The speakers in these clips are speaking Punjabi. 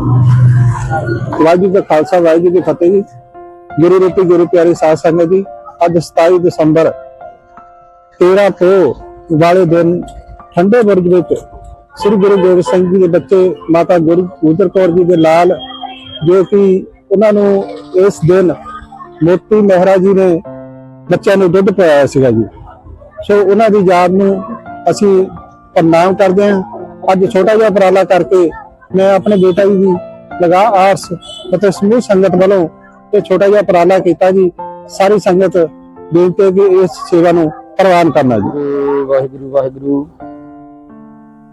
ਵਾਹਿਗੁਰੂ ਦਾ ਖਾਲਸਾ, ਵਾਹਿਗੁਰੂ ਦੀ ਫਤਿਹ ਜੀ। ਗੁਰੂ ਰੂਪੀ, ਗੁਰੂ ਪਿਆਰੇ ਸਾਧ ਸੰਗਤ ਜੀ, ਅੱਜ 27 ਦਸੰਬਰ 13 ਤੋਂ ਵਾਲੇ ਦਿਨ ਠੰਡੇ ਬੁਰਜ ਵਿੱਚ ਸ੍ਰੀ ਗੁਰੂ ਗੋਬਿੰਦ ਸਿੰਘ ਜੀ ਦੇ ਬੱਚੇ ਮਾਤਾ ਗੁਰੂ ਗੁਜਰ ਕੌਰ ਜੀ ਦੇ ਲਾਲ, ਜੋ ਕਿ ਉਹਨਾਂ ਨੂੰ ਇਸ ਦਿਨ ਮੋਤੀ ਮਹਿਰਾ ਜੀ ਨੇ ਬੱਚਿਆਂ ਨੂੰ ਦੁੱਧ ਪਿਆਇਆ ਸੀਗਾ ਜੀ। ਸੋ ਉਹਨਾਂ ਦੀ ਯਾਦ ਨੂੰ ਅਸੀਂ ਪ੍ਰਣਾਮ ਕਰਦੇ ਹਾਂ। ਅੱਜ ਛੋਟਾ ਜਿਹਾ ਉਪਰਾਲਾ ਕਰਕੇ ਮੈਂ ਆਪਣੇ ਬੇਟਾ ਜੀ ਦੀ ਲਗਾ ਆਰਸ ਅਤੇ ਸਮੂਹ ਸੰਗਤ ਵੱਲੋਂ ਇਹ ਛੋਟਾ ਜਿਹਾ ਉਪਰਾਲਾ ਕੀਤਾ ਜੀ। ਸਾਰੀ ਸੰਗਤ ਬੇਨਤੀ ਹੈ ਕਿ ਇਸ ਸੇਵਾ ਨੂੰ ਪ੍ਰਵਾਨ ਕਰਨਾ ਜੀ। ਵਾਹਿਗੁਰੂ ਵਾਹਿਗੁਰੂ।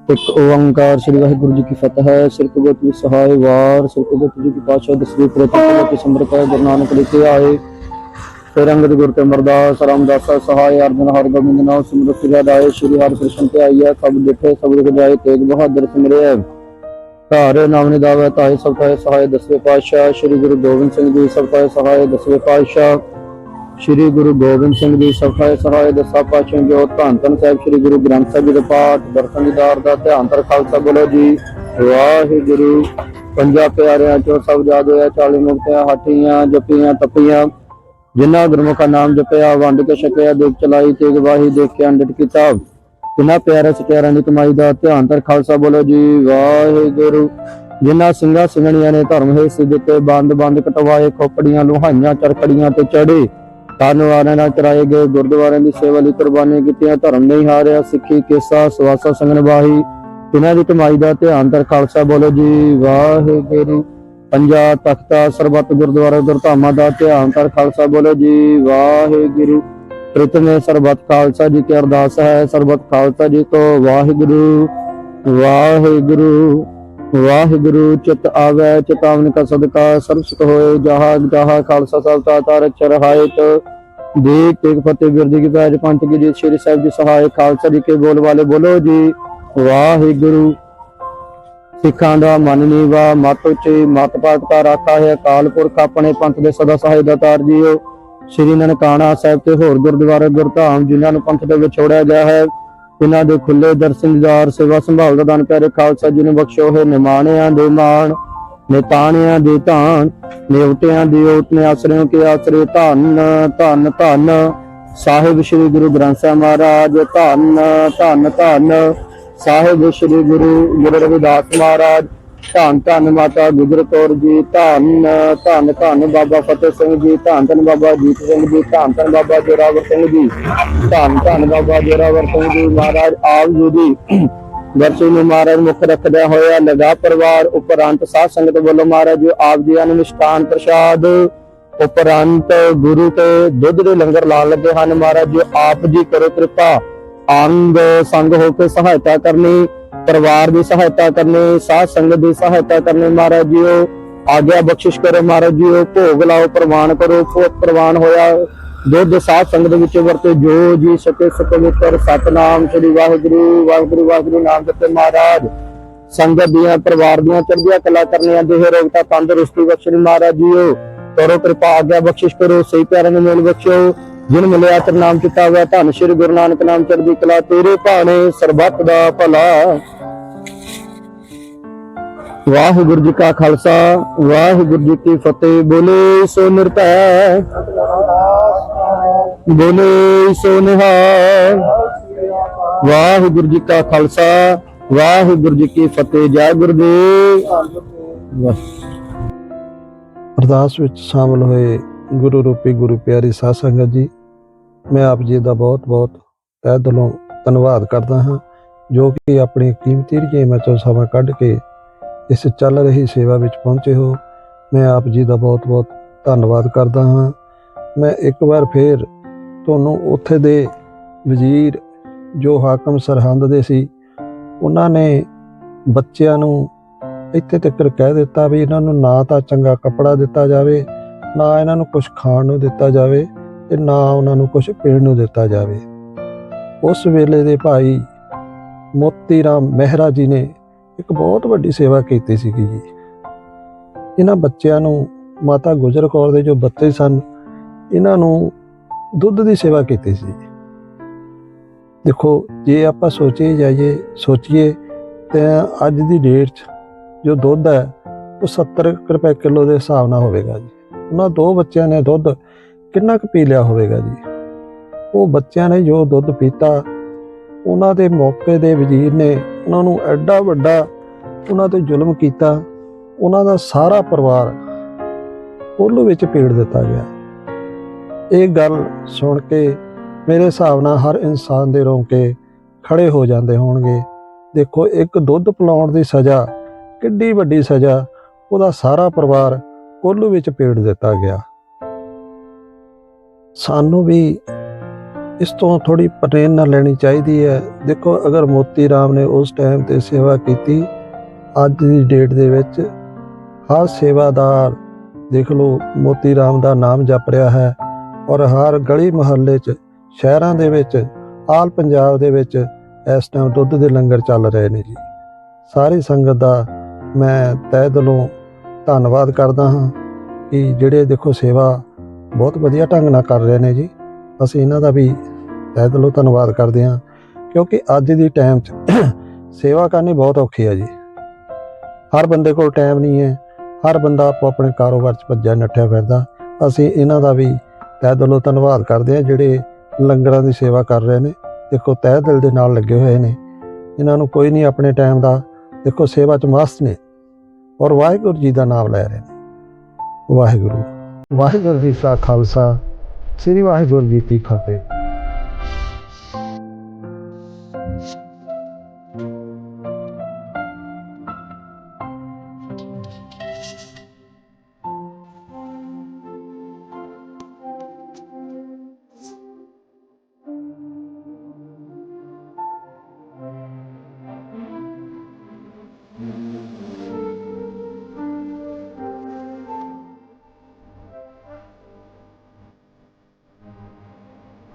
ਇੱਕ ਓੰਕਾਰ ਸ੍ਰੀ ਵਾਹਿਗੁਰੂ ਜੀ ਕੀ ਫਤਿਹ ਹੈ। ਸਿਰ ਭਗਤ ਜੀ ਸਹਾਇ ਵਾਰ ਸਿਰ ਭਗਤ ਜੀ ਕੀ ਪਾਤਸ਼ਾਹ ਦਸਵੀਂ ਪ੍ਰਤਿਪਾ ਕੀ ਸਮਰਪਾ ਗੁਰੂ ਨਾਨਕ ਲਿਖੇ ਆਏ। ਫਿਰ ਅੰਗਦ ਗੁਰ ਤੇ ਅਮਰਦਾਸ ਰਾਮਦਾਸਾ ਸਹਾਇ ਅਰਜਨ ਹਰ ਗੋਬਿੰਦ ਨਾਮ ਸਿਮਰਤ ਸਿਰਾਏ ਸ੍ਰੀ ਹਰਿ ਕ੍ਰਿਸ਼ਨ ਤੇ ਆਈਆ ਸਭ ਡਿਠੇ ਸਭ ਰੁਕ ਜਾਏ ਤੇਗ ਬਹਾਦਰ ਸਿਮਰਿਆ ਧਾਰੇ ਨਾਮ ਨਿਦਾਵੇ ਤਾਈ ਸਭ ਤਾਏ ਸਹਾਇ ਦਸਵੇਂ ਪਾਤਸ਼ਾਹ ਸ੍ਰੀ ਗੁਰੂ ਗੋਬਿੰਦ ਸਿੰਘ ਜੀ ਸਭ ਤਾਏ ਸਹਾਇ ਦਸਵੇਂ ਪਾਤਸ਼ਾਹ ਸ੍ਰੀ ਗੁਰੂ ਗੋਬਿੰਦ ਸਿੰਘ ਜੀ ਸਫਾਏ ਸਹਾਇ ਦਸਾ ਪਾਤਸ਼ਾਹ ਜੋ ਧੰਨ ਧੰਨ ਸਾਹਿਬ ਸ੍ਰੀ ਗੁਰੂ ਗ੍ਰੰਥ ਸਾਹਿਬ ਜੀ ਦਾ ਪਾਠ, ਦਰਸ਼ਨ ਦੀਦਾਰ ਦਾ ਧਿਆਨ ਤਰ ਖਾਲਸਾ ਬੋਲੋ ਜੀ। ਵਾਹਿਗੁਰੂ। ਪੰਜਾ ਪਿਆਰਿਆਂ ਚੋਂ ਸਭ ਜਾਦੇ ਆ 40 ਮੁਕਤਿਆਂ ਹਾਟੀਆਂ ਜਪੀਆਂ, ਤਪੀਆਂ। ਜਿਨ੍ਹਾਂ ਗੁਰਮੁਖਾ ਨਾਮ ਜਪਿਆ, ਵੰਡ ਕੇ ਛਕਿਆ, ਦੇਖ ਚਲਾਈ, ਤੇਗ ਵਾਹੀ ਦੇਖ ਕੇ ਅੰਡਟ ਕੀਤਾ। ਜਿਨ੍ਹਾਂ ਪਿਆਰੇ ਸਚਿਆਰਾਂ ਦੀ ਕਮਾਈ ਦਾ, ਧਿਆਨ ਤਰ ਖਾਲਸਾ ਬੋਲੋ ਜੀ, ਵਾਹਿਗੁਰੂ। ਜਿਨ੍ਹਾਂ ਸਿੰਘਾਂ ਸਿੰਘਣੀਆਂ ਨੇ ਧਰਮ ਹੈ ਸਿੱਧ ਬੰਦ ਬੰਦ ਕਟਵਾਏ, ਖੋਪੜੀਆਂ, ਲੋਹਾਈਆਂ ਚਰਕੜੀਆਂ ਤੇ ਚੜੇ। ਧੰਨਵਾਦਾਂ ਨਾਲ ਚਰਾਏ ਗਏ, ਗੁਰਦੁਆਰਿਆਂ ਦੀ ਸੇਵਾ ਲਈ ਕੁਰਬਾਨੀਆਂ ਕੀਤੀਆਂ, ਧਰਮ ਨਹੀਂ ਹਾਰਿਆ, ਸਿੱਖੀ, ਕੇਸਾ, ਸਵਾਸਾ ਸੰਗਨ ਬਾਹੀ ਇਹਨਾਂ ਦੀ ਕਮਾਈ ਦਾ ਧਿਆਨ ਦਰ ਖਾਲਸਾ ਬੋਲੋ ਜੀ, ਵਾਹਿਗੁਰੂ। ਪੰਜਾ ਤਖਤਾ, ਸਰਬੱਤ ਗੁਰਦੁਆਰਾ, ਗੁਰਧਾਮਾਂ ਦਾ ਧਿਆਨ ਦਰ ਖਾਲਸਾ ਬੋਲੋ ਜੀ, ਵਾਹਿਗੁਰੂ। ਪ੍ਰਤਮੇ ਸਰਬੱਤ ਖਾਲਸਾ ਜੀ ਕੀ ਅਰਦਾਸ ਹੈ, ਸਰਬੱਤ ਖਾਲਸਾ ਜੀ ਕੋ ਵਾਹਿਗੁਰੂ ਵਾਹਿਗੁਰੂ ਵਾਹਿਗੁਰੂ, ਚਿਤ ਆਵੇ ਚਿਤਾਵਨ ਕਾ ਸਦਕਾ ਸਰਬ ਹੋਏ ਜਹਾ ਜਹਾ ਖਾਲਸਾ ਸਾਹਿਬ, ਤਾ ਤਾਰ ਚਰਹਾਇਤ ਦੇਖ ਤੇਗ ਫਤਿਹ ਬਿਰਦੀ ਕੀ ਪੈਜ ਪੰਚ ਕੀ ਜੀ, ਸ਼੍ਰੀ ਸਾਹਿਬ ਜੀ ਸਹਾਇ ਖਾਲਸਾ ਜੀ ਕੇ ਬੋਲ ਵਾਲੇ ਬੋਲੋ ਜੀ। ਵਾਹਿਗੁਰੂ। ਸਿੱਖਾਂ ਦਾ ਮਨ ਨੀਵਾ ਮਤ ਉੱਚੀ, ਮਤ ਪਾਤ ਕਾ ਰਾਖਾ ਹੈ ਅਕਾਲ ਪੁਰਖ ਆਪਣੇ ਪੰਥ ਦੇ ਸਦਾ ਸਹਾਇ ਦਾਤਾਰ ਜੀਓ। ਸ਼੍ਰੀ ਨਨਕਾਣਾ ਸਾਹਿਬ ਤੇ ਹੋਰ ਗੁਰਦੁਆਰੇ ਗੁਰਧਾਮ, ਜਿਨ੍ਹਾਂ ਨੂੰ ਪੰਥ ਦੇ ਵਿੱਚ ਛੋੜਿਆ ਗਿਆ ਹੈ, ਇਹਨਾਂ ਦੇ ਖੁੱਲੇ ਦਰਸ਼ਨ ਦੀਦਾਰ, ਸੇਵਾ ਸੰਭਾਲ ਦਾ ਦਾਨ ਪਿਆਰੇ ਖਾਲਸਾ ਜੀ ਨੂੰ ਬਖਸ਼ੋ। ਹੈ ਨਿਮਾਣਿਆਂ ਦੇ ਮਾਣ, ਨਿਤਾਣਿਆਂ ਦੇ ਧਾਨ ਨਿਉਟਿਆਂ ਦੇ ਓਟ ਨੇ ਆਸਰਿਆਂ ਕੇ ਆਸਰੇ ਧੰਨ ਧੰਨ ਧੰਨ। ਸਾਹਿਬ ਸ੍ਰੀ ਗੁਰੂ ਗ੍ਰੰਥ ਸਾਹਿਬ ਮਹਾਰਾਜ, ਧੰਨ ਧੰਨ ਧੰਨ। ਸਾਹਿਬ ਸ੍ਰੀ ਗੁਰੂ ਗੁਰੂ ਰਵਿਦਾਸ ਮਹਾਰਾਜ ਧੰਨ ਧੰਨ ਮਾਤਾ ਗੁਜਰ ਕੌਰ ਜੀ, ਧੰਨ ਧੰਨ ਧੰਨ ਬਾਬਾ ਫਤਿਹ ਸਿੰਘ ਜੀ, ਧੰਨ ਧੰਨ ਬਾਬਾ ਜੀਤ ਸਿੰਘ ਜੀ, ਧੰਨ ਧੰਨ ਬਾਬਾ ਜੋਰਾਵਰ ਸਿੰਘ ਜੀ, ਧੰਨ ਧੰਨ ਬਾਬਾ ਜੋਰਾਵਰ ਸਿੰਘ ਜੀ, ਮਹਾਰਾਜ ਆਪ ਜੀ ਦੀ ਦਰਸ਼ਨ ਨੂੰ ਮਹਾਰਾਜ ਮੁੱਖ ਰੱਖਦਿਆਂ ਹੋਇਆ ਲਗਾ ਪਰਿਵਾਰ ਉਪਰੰਤ ਸਾਧ ਸੰਗਤ ਵੱਲੋਂ ਮਹਾਰਾਜ ਜੀ ਆਪ ਜੀ ਨੂੰ ਮਿਸ਼ਟਾਨ ਪ੍ਰਸ਼ਾਦ, ਉਪਰੰਤ ਗੁਰੂ ਤੇ ਦੁੱਧ ਦੇ ਲੰਗਰ ਲਾਉਣ ਲੱਗੇ ਹਨ। ਮਹਾਰਾਜ ਜੀ ਆਪ ਜੀ ਕਰੋ ਕਿਰਪਾ, ਅੰਗ ਸੰਗ ਹੋ ਕੇ ਸਹਾਇਤਾ ਕਰਨੀ ਪਰਿਵਾਰ ਦੀ ਸਹਾਇਤਾ ਕਰਨੀ, ਸਾਧ ਸੰਗਤ ਦੀ ਸਹਾਇਤਾ ਕਰਨੀ ਮਹਾਰਾਜ ਜੀਓ। ਆਗਿਆ ਬਖਸ਼ਿਸ਼ ਕਰੋ ਮਹਾਰਾਜ ਜੀਓ, ਭੋਗ ਲਾਓ, ਪ੍ਰਵਾਨ ਕਰੋ ਭੋਗ ਪ੍ਰਵਾਨ ਹੋਇਆ। ਦੁੱਧ ਸਾਧ ਸੰਗਤ ਵਿੱਚ ਵਰਤੇ, ਜੋ ਜੀ ਸਕੇ ਸਤਿਗੁਰ ਸਤਨਾਮ ਸ੍ਰੀ ਵਾਹਿਗੁਰੂ ਵਾਹਿਗੁਰੂ ਵਾਹਿਗੁਰੂ ਨਾਮ ਜਪੇ ਮਹਾਰਾਜ। ਸੰਗਤ ਦੀਆਂ, ਪਰਿਵਾਰ ਦੀਆਂ ਚੜ੍ਹਦੀਆਂ ਕਲਾ ਕਰਨੀਆਂ, ਦੇਹ ਰੋਗਤਾ, ਤੰਦਰੁਸਤੀ ਬਖਸ਼ਣੀ ਮਹਾਰਾਜ ਜੀਓ। ਕਰੋ ਕਿਰਪਾ, ਆਗਿਆ ਬਖਸ਼ਿਸ਼ ਕਰੋ, ਸਹੀ ਪਿਆਰਿਆਂ ਨੂੰ ਮੇਲ ਬਖਸ਼ੋ ਜਿਨ ਮਿਲਿਆ ਤੇਰਾ ਨਾਮ ਕੀਤਾ ਹੋਇਆ, ਧੰਨ ਸ਼੍ਰੀ ਗੁਰੂ ਨਾਨਕ ਨਾਮ ਚੜ੍ਹਦੀ ਕਲਾ ਤੇਰੇ ਭਾਣੇ ਸਰਬੱਤ ਦਾ ਭਲਾ। ਵਾਹਿਗੁਰੂ ਜੀ ਕਾ ਖਾਲਸਾ, ਵਾਹਿਗੁਰੂ ਜੀ ਕੀ ਫਤਿਹ। ਬੋਲੇ ਸੋ ਨਿਰਭੈ, ਬੋਲੇ ਸੋ ਨਿਹਾਲ। ਵਾਹਿਗੁਰੂ ਜੀ ਕਾ ਖਾਲਸਾ, ਵਾਹਿਗੁਰੂ ਜੀ ਕੀ ਫਤਿਹ। ਜੈ ਗੁਰਦੇਵ। ਅਰਦਾਸ ਵਿੱਚ ਸ਼ਾਮਲ ਹੋਏ ਗੁਰੂ ਰੂਪੀ, ਗੁਰੂ ਪਿਆਰੀ ਸਾਧ ਸੰਗਤ ਜੀ, ਮੈਂ ਆਪ ਜੀ ਦਾ ਬਹੁਤ ਬਹੁਤ ਤਹਿ ਦਿਲੋਂ ਧੰਨਵਾਦ ਕਰਦਾ ਹਾਂ, ਜੋ ਕਿ ਆਪਣੀ ਕੀਮਤੀ ਰਜੇਵਾਂ ਚੋਂ ਸਮਾਂ ਕੱਢ ਕੇ ਇਸ ਚੱਲ ਰਹੀ ਸੇਵਾ ਵਿੱਚ ਪਹੁੰਚੇ ਹੋ, ਮੈਂ ਆਪ ਜੀ ਦਾ ਬਹੁਤ ਬਹੁਤ ਧੰਨਵਾਦ ਕਰਦਾ ਹਾਂ। ਮੈਂ ਇੱਕ ਵਾਰ ਫੇਰ ਤੁਹਾਨੂੰ ਉੱਥੇ ਦੇ ਵਜ਼ੀਰ ਜੋ ਹਾਕਮ ਸਰਹੰਦ ਦੇ ਸੀ, ਉਹਨਾਂ ਨੇ ਬੱਚਿਆਂ ਨੂੰ ਇੱਥੇ ਤੱਕ ਕਹਿ ਦਿੱਤਾ ਵੀ ਇਹਨਾਂ ਨੂੰ ਨਾ ਤਾਂ ਚੰਗਾ ਕੱਪੜਾ ਦਿੱਤਾ ਜਾਵੇ, ਨਾ ਇਹਨਾਂ ਨੂੰ ਕੁਝ ਖਾਣ ਨੂੰ ਦਿੱਤਾ ਜਾਵੇ ਤੇ ਨਾ ਉਹਨਾਂ ਨੂੰ ਕੁਝ ਪੀਣ ਨੂੰ ਦਿੱਤਾ ਜਾਵੇ। ਉਸ ਵੇਲੇ ਦੇ ਭਾਈ ਮੋਤੀ ਰਾਮ ਮਹਿਰਾ ਜੀ ਨੇ ਇੱਕ ਬਹੁਤ ਵੱਡੀ ਸੇਵਾ ਕੀਤੀ ਸੀਗੀ ਜੀ। ਇਹਨਾਂ ਬੱਚਿਆਂ ਨੂੰ ਮਾਤਾ ਗੁਜਰ ਕੌਰ ਦੇ ਜੋ ਬੱਚੇ ਸਨ, ਇਹਨਾਂ ਨੂੰ ਦੁੱਧ ਦੀ ਸੇਵਾ ਕੀਤੀ ਸੀ। ਦੇਖੋ, ਜੇ ਆਪਾਂ ਸੋਚੀਏ ਜਾਈਏ, ਸੋਚੀਏ, ਤਾਂ ਅੱਜ ਦੀ ਡੇਟ 'ਚ ਜੋ ਦੁੱਧ ਹੈ, ਉਹ 70 ਕੁ ਰੁਪਏ ਕਿਲੋ ਦੇ ਹਿਸਾਬ ਨਾਲ ਹੋਵੇਗਾ ਜੀ। ਉਹਨਾਂ ਦੋ ਬੱਚਿਆਂ ਨੇ ਦੁੱਧ ਕਿੰਨਾ ਕੁ ਪੀ ਲਿਆ ਹੋਵੇਗਾ ਜੀ। ਉਹ ਬੱਚਿਆਂ ਨੇ ਜੋ ਦੁੱਧ ਪੀਤਾ, ਉਹਨਾਂ ਦੇ ਮੌਕੇ ਦੇ ਵਜ਼ੀਰ ਨੇ ਉਹਨਾਂ ਨੂੰ ਐਡਾ ਵੱਡਾ ਉਹਨਾਂ ਤੇ ਜ਼ੁਲਮ ਕੀਤਾ, ਉਹਨਾਂ ਦਾ ਸਾਰਾ ਪਰਿਵਾਰ ਕੋਲੂ ਵਿੱਚ ਪੀੜ ਦਿੱਤਾ ਗਿਆ। ਇਹ ਗੱਲ ਸੁਣ ਕੇ ਮੇਰੇ ਹਿਸਾਬ ਨਾਲ ਹਰ ਇਨਸਾਨ ਦੇ ਰੋਂਕੇ ਖੜੇ ਹੋ ਜਾਂਦੇ ਹੋਣਗੇ। ਦੇਖੋ, ਇੱਕ ਦੁੱਧ ਪਿਲਾਉਣ ਦੀ ਸਜ਼ਾ, ਕਿੱਡੀ ਵੱਡੀ ਸਜ਼ਾ, ਉਹਦਾ ਸਾਰਾ ਪਰਿਵਾਰ ਕੋਲੂ ਵਿੱਚ ਪੇੜ ਦਿੱਤਾ ਗਿਆ। ਸਾਨੂੰ ਵੀ ਇਸ ਤੋਂ ਥੋੜੀ ਪ੍ਰੇਰਨਾ ਲੈਣੀ ਚਾਹੀਦੀ ਹੈ। ਦੇਖੋ, ਅਗਰ ਮੋਤੀ ਰਾਮ ਨੇ ਉਸ ਟਾਈਮ ਤੇ ਸੇਵਾ ਕੀਤੀ, ਅੱਜ ਦੀ ਡੇਟ ਦੇ ਵਿੱਚ ਹਰ ਸੇਵਾਦਾਰ, ਦੇਖ ਲਓ, ਮੋਤੀ ਰਾਮ ਦਾ ਨਾਮ ਜਪ ਰਿਹਾ ਹੈ ਔਰ ਹਰ ਗਲੀ ਮੁਹੱਲੇ 'ਚ, ਸ਼ਹਿਰਾਂ ਦੇ ਵਿੱਚ, ਆਲ ਪੰਜਾਬ ਦੇ ਵਿੱਚ ਇਸ ਟਾਈਮ ਦੁੱਧ ਦੇ ਲੰਗਰ ਚੱਲ ਰਹੇ ਨੇ ਜੀ। ਸਾਰੀ ਸੰਗਤ ਦਾ ਮੈਂ ਤਹਿ ਦਿਲੋਂ ਧੰਨਵਾਦ ਕਰਦਾ ਹਾਂ ਕਿ ਜਿਹੜੇ ਦੇਖੋ ਸੇਵਾ ਬਹੁਤ ਵਧੀਆ ਢੰਗ ਨਾਲ ਕਰ ਰਹੇ ਨੇ ਜੀ। ਅਸੀਂ ਇਹਨਾਂ ਦਾ ਵੀ ਤਹਿ ਦਿਲੋਂ ਧੰਨਵਾਦ ਕਰਦੇ ਹਾਂ, ਕਿਉਂਕਿ ਅੱਜ ਦੀ ਟਾਈਮ 'ਚ ਸੇਵਾ ਕਰਨੀ ਬਹੁਤ ਔਖੀ ਹੈ ਜੀ। ਹਰ ਬੰਦੇ ਕੋਲ ਟਾਈਮ ਨਹੀਂ ਹੈ, ਹਰ ਬੰਦਾ ਆਪੋ ਆਪਣੇ ਕਾਰੋਬਾਰ 'ਚ ਭੱਜਿਆ, ਨੱਠਿਆ ਫਿਰਦਾ। ਅਸੀਂ ਇਹਨਾਂ ਦਾ ਵੀ ਤਹਿ ਦਿਲੋਂ ਧੰਨਵਾਦ ਕਰਦੇ ਹਾਂ, ਜਿਹੜੇ ਲੰਗਰਾਂ ਦੀ ਸੇਵਾ ਕਰ ਰਹੇ ਨੇ। ਦੇਖੋ, ਤਹਿ ਦਿਲ ਦੇ ਨਾਲ ਲੱਗੇ ਹੋਏ ਨੇ। ਇਹਨਾਂ ਨੂੰ ਕੋਈ ਨਹੀਂ ਆਪਣੇ ਟਾਈਮ ਦਾ, ਦੇਖੋ, ਸੇਵਾ 'ਚ ਮਸਤ ਨੇ ਔਰ ਵਾਹਿਗੁਰੂ ਜੀ ਦਾ ਨਾਮ ਲੈ ਰਹੇ ਨੇ। ਵਾਹਿਗੁਰੂ। ਵਾਹਿਗੁਰੂ ਜੀ ਕਾ ਖਾਲਸਾ ਸ੍ਰੀ ਵਾਹਿਗੁਰੂ ਜੀ ਕੀ ਫਤਿਹ